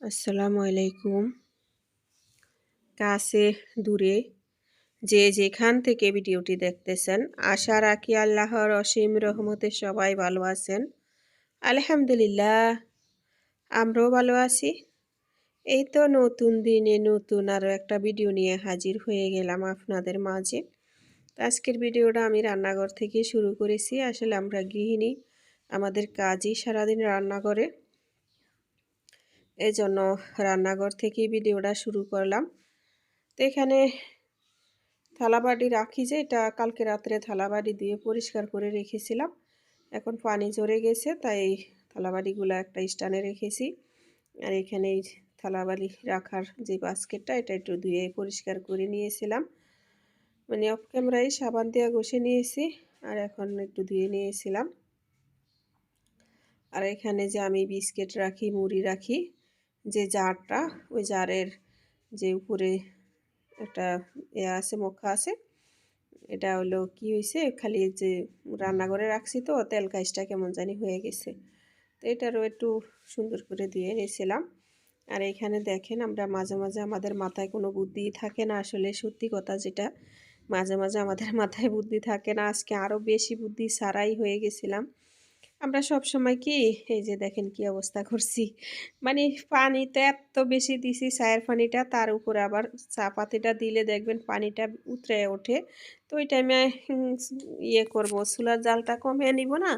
আসসালামু আলাইকুম। কাছে, দূরে, যে যেখান থেকে ভিডিওটি দেখতেছেন, আশা রাখি আল্লাহর অসীম রহমতে সবাই ভালো আছেন। আলহামদুলিল্লাহ, আমরাও ভালো আছি। এই তো নতুন দিনে নতুন আরও একটা ভিডিও নিয়ে হাজির হয়ে গেলাম আপনাদের মাঝে। আজকের ভিডিওটা আমি রান্নাঘর থেকে শুরু করেছি। আসলে আমরা গৃহিণী, আমাদের কাজই সারাদিন রান্নাঘরে। এই জন্য রান্নাঘর থেকেই ভিডিওটা শুরু করলাম। তো এখানে থালাবাটি রাখি যে, এটা কালকে রাত্রে থালাবাটি দিয়ে পরিষ্কার করে রেখেছিলাম। এখন পানি জড়ে গেছে, তাই থালাবাটিগুলো একটা স্টানে রেখেছি। আর এখানে এই থালাবাড়ি রাখার যে বাস্কেটটা, এটা একটু ধুয়ে পরিষ্কার করে নিয়েছিলাম। মানে অফ ক্যামেরায় সাবান দিয়ে ঘষে নিয়েছি, আর এখন একটু ধুয়ে নিয়েছিলাম। আর এখানে যে আমি বিস্কিট রাখি, মুড়ি রাখি যে জারটা, ওই জারের যে উপরে একটা এ আছে, মক্কা আছে, এটা হলো কি হয়েছে খালি যে রান্নাঘরে রাখছি তো, তেল কাজটা কেমন জানি হয়ে গেছে। তো এটারও একটু সুন্দর করে দিয়ে নিয়েছিলাম। আর এখানে দেখেন, আমরা মাঝে মাঝে আমাদের মাথায় কোনো বুদ্ধি থাকে না, আসলে সত্যি কথা যেটা। মাঝে মাঝে আমাদের মাথায় বুদ্ধি থাকে না, আজকে আরও বেশি বুদ্ধি সারাই হয়ে গেছিলাম। আমরা সব সময় কি, এই যে দেখেন কি অবস্থা করছি। মানে পানিতে এত বেশি দিছি, চায়ের পানিটা, তার উপরে আবার চা পাতিটা দিলে দেখবেন পানিটা উতরে ওঠে। তো ওই টাইমে ইয়ে করব, চুলার জালটা কমিয়ে নিব না,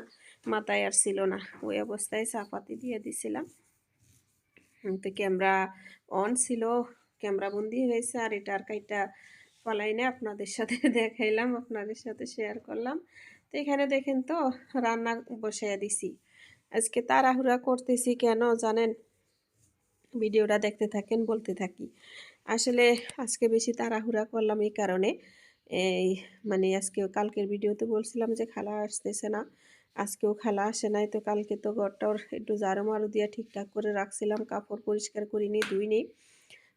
মাথায় আর ছিল না। ওই অবস্থায় চা পাতি দিয়ে দিছিলাম। তো ক্যামেরা অন ছিল, ক্যামেরা বন্দি হয়েছে, আর এটা আর কাইটা ফলাই না আপনাদের সাথে দেখাইলাম, আপনাদের সাথে শেয়ার করলাম। তো এখানে দেখেন তো, রান্না বসাইয়া দিছি। আজকে তাড়াহুড়া করতেছি কেন জানেন? ভিডিওটা দেখতে থাকেন, বলতে থাকি। আসলে আজকে বেশি তাড়াহুড়া করলাম এই কারণে। এই মানে আজকে কালকের ভিডিওতে বলছিলাম যে খালা আসতেছে না। আজকেও খালা আসে নাই, তো কালকে তো ঘরটার একটু জারো মারু দিয়ে ঠিকঠাক করে রাখছিলাম, কাপড় পরিষ্কার করিনি, ধুইনি।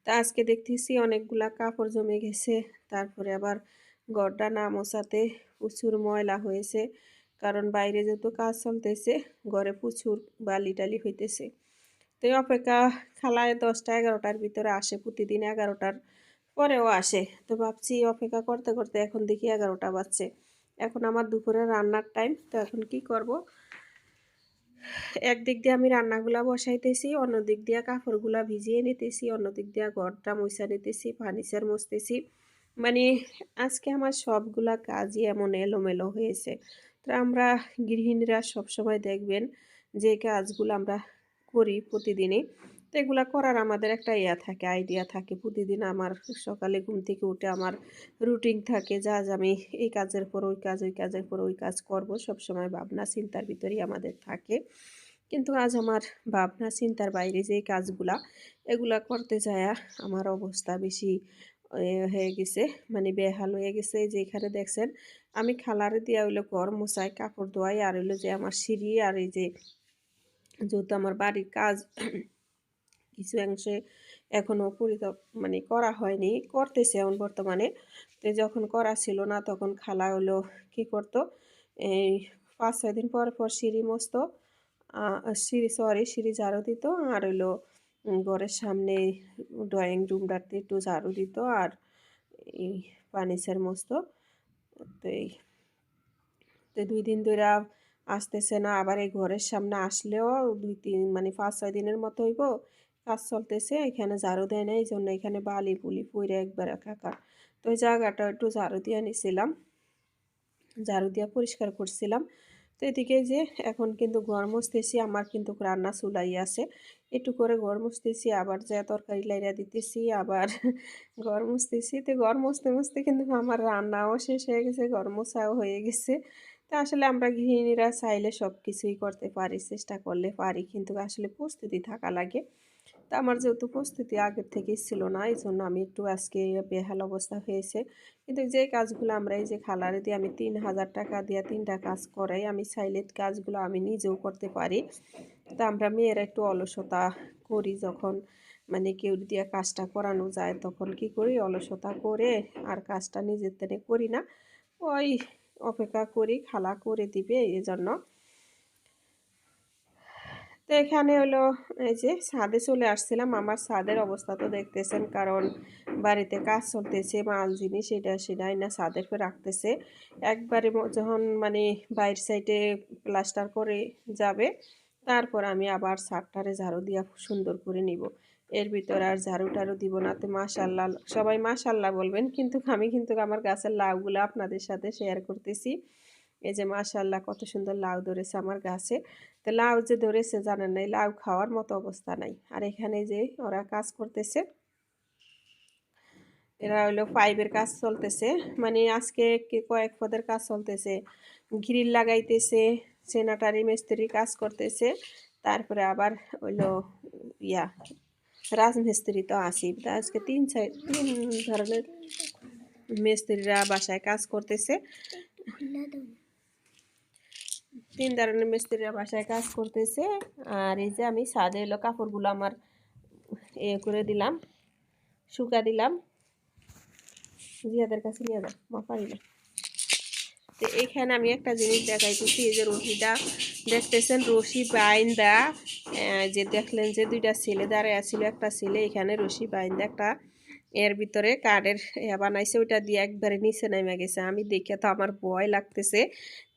তা আজকে দেখতেছি অনেকগুলা কাপড় জমে গেছে, তারপরে আবার গড়টা না মোছাতে প্রচুর ময়লা হয়েছে, কারণ বাইরে যেহেতু কাজ চলতেছে, ঘরে প্রচুর বালি টালি হইতেছে। তো অপেক্ষা খালায় দশটা এগারোটার ভিতরে আসে, প্রতিদিন এগারোটার পরেও আসে। তো ভাবছি অপেক্ষা করতে করতে এখন দেখি এগারোটা বাজছে। এখন আমার দুপুরে রান্নার টাইম তো এখন কি করব? একদিক দিয়ে আমি রান্নাগুলা বসাইতেছি অন্য দিক দিয়ে কাপড়গুলা ভিজিয়ে নিতেছি অন্য দিক দিয়ে ঘরটা মশা নিতেছি, ফার্নিচার মুছতেছি। মানে আজকে আমার সবগুলা কাজই এমন এলোমেলো হয়েছে। তো আমরা গৃহিণীরা সবসময় দেখবেন যে কাজগুলো আমরা করি প্রতিদিনই। তো এগুলো করার আমাদের একটা ইয়া থাকে আইডিয়া থাকে। প্রতিদিন আমার সকালে ঘুম থেকে উঠে আমার রুটিন থাকে যা আজ আমি এই কাজের পর ওই কাজ, ওই কাজের পর ওই কাজ করব। সবসময় ভাবনা চিন্তার ভিতরেই আমাদের থাকে। কিন্তু আজ আমার ভাবনা চিন্তার বাইরে যে কাজগুলা, এগুলা করতে যায় আমার অবস্থা বেশি হয়ে গেছে। মানে বেহাল হয়ে গেছে যে এখানে দেখছেন, আমি খালারে দিয়া হইল ঘর মশাই কাপড় ধোয়াই, আর হইল যে আমার সিঁড়ি, আর এই যে যেহেতু আমার বাড়ির কাজ, কিছু অংশে এখনও পরিত মানে করা হয়নি, করতেছে এখন বর্তমানে। তো যখন করা ছিল না, তখন খালা হলো কি করতো, এই পাঁচ ছয় দিন পর পর সিঁড়ি মস্ত সিঁড়ি সরি সিঁড়ি ঝাড়ু দিত, আর হইল ঘরের সামনে ড্রয়িং রুমটাতে একটু ঝাড়ু দিত আর এই ফার্নিচার মস্ত। তো এই, তো দুই দিন ধরে আসতেছে না, আবার এই ঘরের সামনে আসলেও দুই তিন মানে পাঁচ ছয় দিনের মতো হইব, কাজ চলতেছে, এখানে ঝাড়ু দেয় না এই জন্য এখানে বালি পুলি পুইরে একবার একাকার। তো ওই জায়গাটা একটু ঝাড়ু দিয়ে নিছিলাম, ঝাড়ু দিয়ে পরিষ্কার করছিলাম। তো এদিকে যে এখন কিন্তু ঘর মুছতেছি, আমার কিন্তু রান্না চুলাই আছে। একটু করে ঘর মুছতেছি, আবার যা তরকারি লাইরা দিতেছি, আবার ঘর মুছতেছি। তো ঘর মুছতে মুছতে কিন্তু আমার রান্নাও শেষ হয়ে গেছে, ঘর মোছাও হয়ে গেছে। তো আসলে আমরা গৃহিণীরা চাইলে সব কিছুই করতে পারি, চেষ্টা করলে পারি, কিন্তু আসলে প্রস্তুতি থাকা লাগে। তা আমার যেহেতু প্রস্তুতি আগের থেকেই ছিল না এই জন্য আমি একটু আজকে বেহাল অবস্থা হয়েছে। কিন্তু যে কাজগুলো আমরা এই যে খালারে দিয়ে আমি তিন হাজার টাকা দিয়ে তিনটা কাজ করাই, আমি চাইলে কাজগুলো আমি নিজেও করতে পারি। তা আমরা মেয়েরা একটু অলসতা করি যখন মানে কেউ দিয়ে কাজটা করানো যায়, তখন কি করি? অলসতা করে আর কাজটা নিজের তেনে করি না। ওই অপেক্ষা করি, খালা করে দিবে এই জন্য তো এখানে হলো, এই যে ছাদে চলে আসছিলাম। আমার ছাদের অবস্থা তো দেখতেছেন, কারণ বাড়িতে কাজ চলতেছে, মাল জিনিস এটা সেটাই না ছাদের পর রাখতেছে। একবারে যখন মানে বাইর সাইডে প্লাস্টার করে যাবে, তারপর আমি আবার ছাদটারে ঝাড়ু দিয়া সুন্দর করে নিব। এর ভিতর আর ঝাড়ু টাড়ু দিব না, তো মাশাল্লাহ, সবাই মাশাল্লাহ বলবেন, কিন্তু আমি কিন্তু আমার গাছের লাউগুলো আপনাদের সাথে শেয়ার করতেছি। এই যে মাশাল্লাহ কত সুন্দর লাউ ধরেছে আমার গাছে। তো লাউ যে ধরেছে জানেন নাই, লাউ খাওয়ার মতো অবস্থা নাই। আর এখানে যে ওরা কাজ করতেছে, এরা হলো পাইপের কাজ চলতেছে। মানে আজকে কয়েক পদের কাজ চলতেছে। গ্রিল লাগাইতেছে, সেনাটারি মিস্ত্রি কাজ করতেছে। তারপরে আবার হইল ইয়া, রাজমিস্ত্রি তো আসি আজকে তিন তিন ধরনের মিস্ত্রিরা বাসায় কাজ করতেছে। তিন ধরনের মিস্ত্রিরা বাসায় কাজ করতেছে। আর এই যে আমি ছাদে এলো, কাপড়গুলো আমার এ করে দিলাম, শুকা দিলাম। জিয়াদের কাছে নিয়ে যাও মা পারি না তো এইখানে আমি একটা জিনিস দেখাইতেছি, এই যে রশিটা। দেখতেছেন, রশি বাইন্দা যে দেখলেন যে দুইটা ছেলে দাঁড়ায় আছিল একটা ছেলে এখানে রশি বাইন্দা, একটা এর ভিতরে কার্ডের ইয়া বানাইছে, ওইটা দিয়ে একবারে নিচে নেমে গেছে। আমি দেখে তো আমার ভয় লাগতেছে।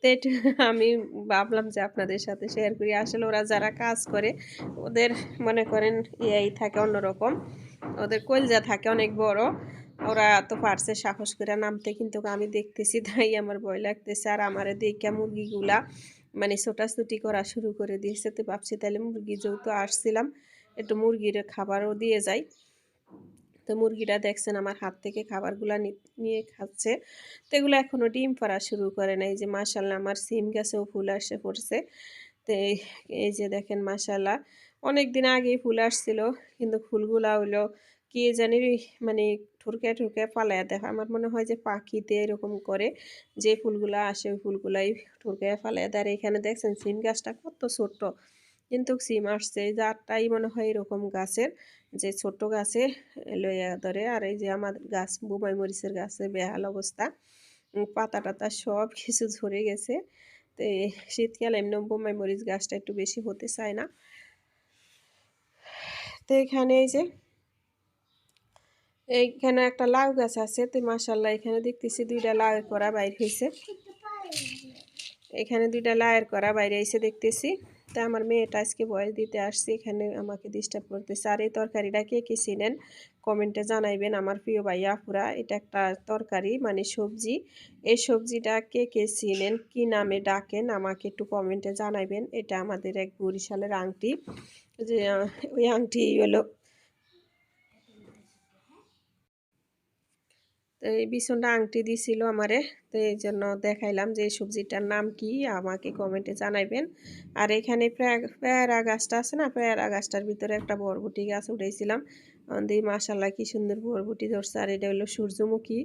তো এটা আমি ভাবলাম যে আপনাদের সাথে শেয়ার করি। আসলে ওরা যারা কাজ করে, ওদের মনে করেন ইয়াই থাকে অন্যরকম। ওদের কলজা থাকে অনেক বড়। ওরা তো পারছে সাহস করে নামতে, কিন্তু আমি দেখতেছি তাই আমার ভয় লাগতেছে। আর আমার দেখে মুরগিগুলা মানে ছোটাছুটি করা শুরু করে দিয়েছে। তো ভাবছি তাহলে মুরগি যেহেতু আসছিলাম, একটু মুরগির খাবারও দিয়ে যাই। তো মুরগিটা দেখছেন আমার হাত থেকে খাবারগুলা নিয়ে খাচ্ছে। তো এগুলো এখনও ডিম পাড়া শুরু করে নাই। যে মাসাল্লাহ আমার সিম গাছেও ফুল আসে পড়ছে তো এই- এই যে দেখেন মাসাল্লাহ অনেক দিন আগেই ফুল আসছিল, কিন্তু ফুলগুলা হইল কি জানি মানে ঠুরকে ঠুরকে পালায়া দেখা আমার মনে হয় যে পাখিতে এরকম করে যে ফুলগুলা আসে, ওই ফুলগুলাই ঠুরকে ফালায়া দেয়। আর এখানে দেখছেন সিম গাছটা কত ছোট্ট। কিন্তু সিম আসছে। এই যারটাই মনে হয় এরকম গাছের, যে ছোট গাছে লইয়া ধরে। আর এই যে আমার গাছ, বুমাই মরিচের গাছে বেহাল অবস্থা। পাতা টাতা সব কিছু ঝরে গেছে। তো শীতকালে এমনি বোমাই মরিচ গাছটা একটু বেশি হতে চায় না। তো এখানে এই যে, এইখানে একটা লাউ গাছ আছে। তো মাসাল্লাহ এখানে দেখতেছি দুইটা লাউ করা বাইর হয়েছে এখানে দুইটা লায়ের করা বাইরে এসে দেখতেছি। তা আমার মেয়েটা আজকে বয়স দিতে আসছি, এখানে আমাকে ডিস্টার্ব করতেছে। আর এই তরকারিটা কে কে চিনেন? কমেন্টে জানাইবেন। আমার প্রিয় ভাইয়া আপুরা এটা একটা তরকারি মানে সবজি। এই সবজিটা কে কে চিনেন? কি নামে ডাকেন? আমাকে একটু কমেন্টে জানাইবেন। এটা আমাদের এক বরিশালের আংটি। যে ওই আংটি হলো এই বিছনটা আংটি দিছিল আমারে, তো এই জন্য দেখাইলাম যে এই সবজিটার নাম কি, আমাকে কমেন্টে জানাইবেন। আর এখানে পেয়া- পেয়ারা গাছটা আছে না, পেয়ারা গাছটার ভিতরে একটা বরবটি গাছ উঠেছিলাম দিয়ে মাশাল্লাহ কি সুন্দর বরবটি ধরছে, আর এটা হলো সূর্যমুখী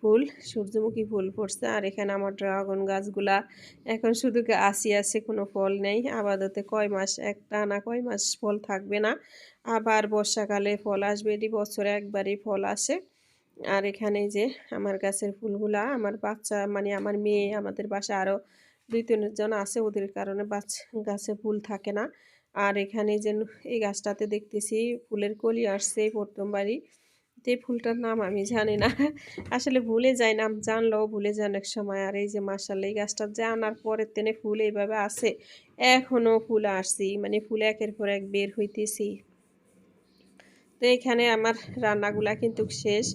ফুল সূর্যমুখী ফুল পড়ছে। আর এখানে আমার ড্রাগন গাছগুলা, এখন শুধু গাছই আছে, কোনো ফল নেই। আপাতত কয় মাস একটা না কয় মাস ফল থাকবে না। আবার বর্ষাকালে ফল আসবে, এটি বছরে একবারই ফল আসে। আর এখানে যে আমার গাছের ফুলগুলা, আমার বাচ্চা মানে আমার মেয়ে, আমাদের বাসা আরও দুই তিনজন আছে, ওদের কারণে বাচ্চা গাছে ফুল থাকে না। আর এখানে যে এই গাছটাতে দেখতেছি ফুলের কলি আসছে প্রথমবারই এই ফুলটার নাম আমি জানি না। আসলে ভুলে যাই নাম জানলেও ভুলে যান এক সময়। আর এই যে মাসাল্লাহ এই গাছটা যে আনার পরের তেনে ফুল এইভাবে আছে এখনও ফুল আসছি মানে ফুল একের পর এক বের হইতেছি। তো এখানে আমার রান্নাগুলা কিন্তু শেষ।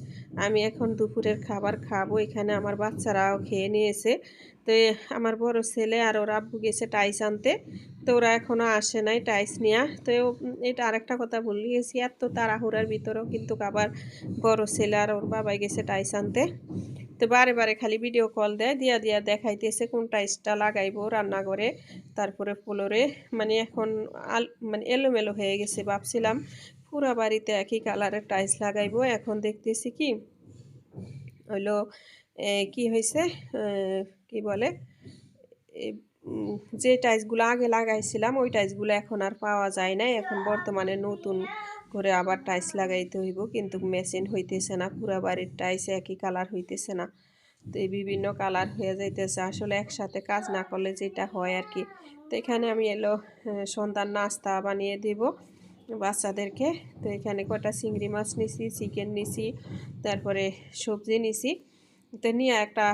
আমি এখন দুপুরের খাবার খাব। এখানে আমার বাচ্চারাও খেয়ে নিয়েছে। তো আমার বড় ছেলে আর ওরা আব্বু গেছে টাইস আনতে। তো ওরা এখনও আসে নাই টাইস নিয়ে। তো এটা আরেকটা কথা বলি গেছি আর এত তাড়াহুড়ার ভিতরেও কিন্তু আবার বড় ছেলে আর ওর বাবাই গেছে টাইস আনতে। তো বারে বারে খালি ভিডিও কল দেয়, দিয়া দিয়া দেখাইতেছে কোন টাইসটা লাগাইবো রান্নাঘরে। তারপরে ফ্লোরে মানে এখন আল মানে এলোমেলো হয়ে গেছে, ভাবছিলাম পুরা বাড়িতে একই কালারের টাইলস লাগাইবো। এখন দেখতেছি কি, হইল কি হয়েছে কি বলে যে টাইলসগুলো আগে লাগাইছিলাম, ওই টাইলসগুলো এখন আর পাওয়া যায় না এখন বর্তমানে নতুন করে আবার টাইলস লাগাইতে হইব, কিন্তু মেশিন হইতেছে না, পুরা বাড়ির টাইলস একই কালার হইতেছে না। তো এই বিভিন্ন কালার হয়ে যাইতেছে, আসলে একসাথে কাজ না করলে যেটা হয় আর কি। তো এখানে আমি এলো সন্ধ্যার নাস্তা বানিয়ে দেব। বাচ্চাদেরকে। তো এখানে কটা চিংড়ি মাছ নিছি চিকেন নিছি, তারপরে সবজি নিছি। তো নিয়ে একটা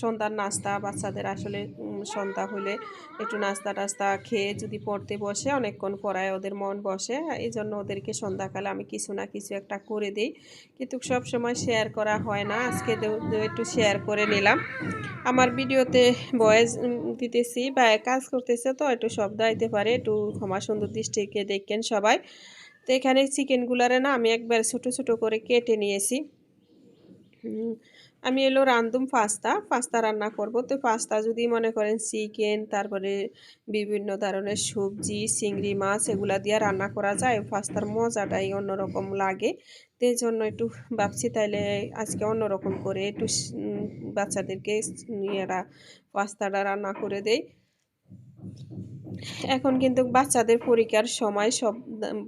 সন্ধ্যার নাস্তা বাচ্চাদের আসলে সন্ধ্যা হলে একটু নাস্তা টাস্তা খেয়ে যদি পড়তে বসে, অনেকক্ষণ পড়ায় ওদের মন বসে এই জন্য ওদেরকে সন্ধ্যাকালে আমি কিছু না কিছু একটা করে দিই। কিন্তু সব সময় শেয়ার করা হয় না, আজকে একটু শেয়ার করে নিলাম। আমার ভিডিওতে বয়েস দিতেছি, বা কাজ করতেছে তো, একটু শব্দ আইতে পারে, একটু ক্ষমা সুন্দর দৃষ্টিকে দেখেন সবাই। তো এখানে চিকেনগুলারে না, আমি একবার ছোট ছোট করে কেটে নিয়েছি। আমি এলো রান্ধুম পাস্তা পাস্তা রান্না করব। তো পাস্তা যদি মনে করেন চিকেন তারপরে বিভিন্ন ধরনের সবজি, চিংড়ি মাছ, এগুলা দিয়ে রান্না করা যায়। পাস্তার মজাটাই অন্যরকম লাগে। তো জন্য একটু ভাবছি তাইলে আজকে অন্যরকম করে একটু বাচ্চাদেরকে এরা পাস্তাটা রান্না করে দেই। এখন কিন্তু বাচ্চাদের পরীক্ষার সময় সব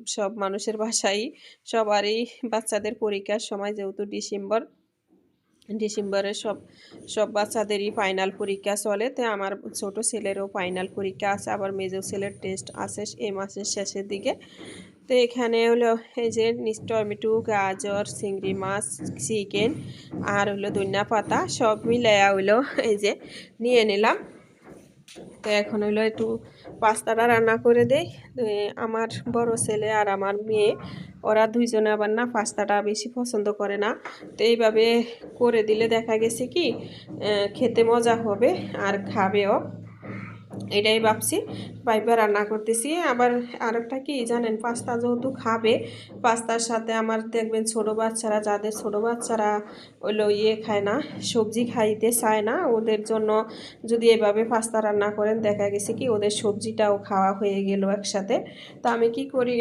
সব মানুষের বাসায় সবারই বাচ্চাদের পরীক্ষার সময় যেহেতু ডিসেম্বর ডিসেম্বরে সব সব বাচ্চাদেরই ফাইনাল পরীক্ষা চলে। তো আমার ছোট ছেলেরও ফাইনাল পরীক্ষা আছে, আবার মেজো ছেলের টেস্ট আছে এই মাসের শেষের দিকে। তো এখানে হলো এই যে টমেটো গাজর, চিংড়ি মাছ চিকেন আর হলো ধনিয়া পাতা সব মিলাইয়া হলো এই যে নিয়ে নিলাম। তো এখন হইল একটু পাস্তাটা রান্না করে দেই। আমার বড় ছেলে আর আমার মেয়ে, ওরা দুইজনে আবার না পাস্তাটা বেশি পছন্দ করে না। তো এইভাবে করে দিলে দেখা গেছে কি খেতে মজা হবে আর খাবেও। এটাই ভাবছি। পাইপে রান্না করতেছি। আবার আরেকটা কি জানেন, পাস্তা যেহেতু খাবে, পাস্তার সাথে আমার দেখবেন ছোটো বাচ্চারা, যাদের ছোটো বাচ্চারা ওইলো ইয়ে খায় না, সবজি খাইতে চায় না, ওদের জন্য যদি এভাবে পাস্তা রান্না করেন, দেখা গেছে কি ওদের সবজিটাও খাওয়া হয়ে গেল একসাথে। তো আমি কি করি,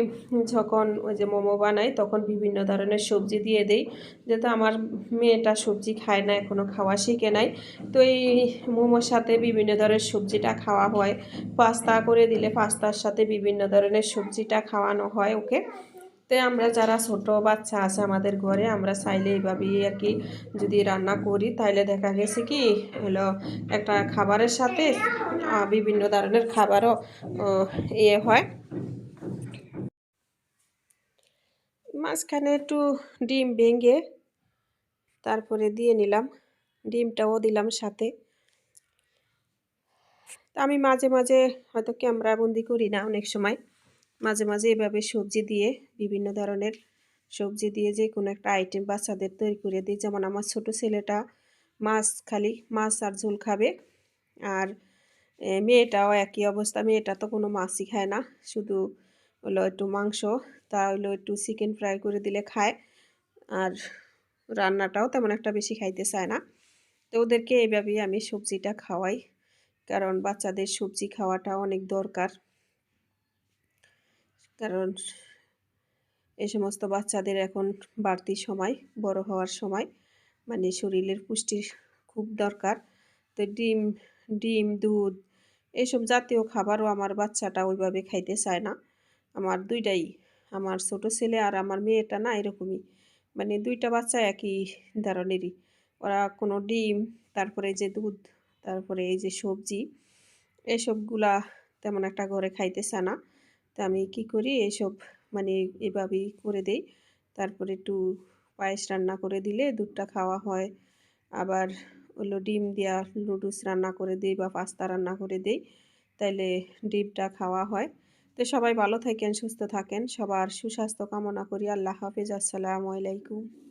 যখন ওই যে মোমো বানাই, তখন বিভিন্ন ধরনের সবজি দিয়ে দেই। যেহেতু আমার মেয়েটা সবজি খায় না এখনও খাওয়া শিখে নাই। তো এই মোমোর সাথে বিভিন্ন ধরনের সবজিটা খাওয়া হয়। পাস্তা করে দিলে পাস্তার সাথে বিভিন্ন ধরনের সবজিটা খাওয়ানো হয় ওকে। তো আমরা যারা ছোট বাচ্চা আছে আমাদের ঘরে, আমরা চাইলে এইভাবেই আর কি যদি রান্না করি, তাইলে দেখা গেছে কি হলো একটা খাবারের সাথে বিভিন্ন ধরনের খাবারও ইয়ে হয়। মাঝখানে একটু ডিম ভেঙে তারপরে দিয়ে নিলাম। ডিমটাও দিলাম সাথে। আমি মাঝে মাঝে হয়তো ক্যামেরা বন্দি করি না অনেক সময়। মাঝে মাঝে এভাবে সবজি দিয়ে, বিভিন্ন ধরনের সবজি দিয়ে যে কোনো একটা আইটেম বাচ্চাদের তৈরি করে দিই। যেমন আমার ছোট ছেলেটা মাছ, খালি মাছ আর ঝোল খাবে। আর মেয়েটাও একই অবস্থা। মেয়েটা তো কোনো মাছই খায় না। শুধু হলো একটু মাংস, তা হলো একটু চিকেন ফ্রাই করে দিলে খায়। আর রান্নাটাও তেমন একটা বেশি খাইতে চায় না। তো ওদেরকে এইভাবেই আমি সবজিটা খাওয়াই। কারণ বাচ্চাদের সবজি খাওয়াটা অনেক দরকার। কারণ এ সমস্ত বাচ্চাদের এখন বাড়তি সময়, বড় হওয়ার সময় মানে শরীরের পুষ্টির খুব দরকার। তো ডিম ডিম, দুধ এইসব জাতীয় খাবারও আমার বাচ্চাটা ওইভাবে খাইতে চায় না। আমার দুইটাই, আমার ছোট ছেলে আর আমার মেয়েটা না এরকমই। মানে দুইটা বাচ্চা একই ধরনেরই। ওরা কোনো ডিম, তারপরে যে দুধ তারপরে এই যে সবজি, এসবগুলা তেমন একটা ঘরে খাইতেছে না। তা আমি কি করি, এসব মানে এভাবেই করে দেই। তারপরে একটু পায়েস রান্না করে দিলে দুধটা খাওয়া হয়। আবার হলো ডিম দেওয়া নুডলস রান্না করে দিই বা পাস্তা রান্না করে দিই, তাইলে ডিমটা খাওয়া হয়। তো সবাই ভালো থাকেন, সুস্থ থাকেন, সবার সুস্বাস্থ্য কামনা করি। আল্লাহ হাফিজ, আসসালামু আলাইকুম।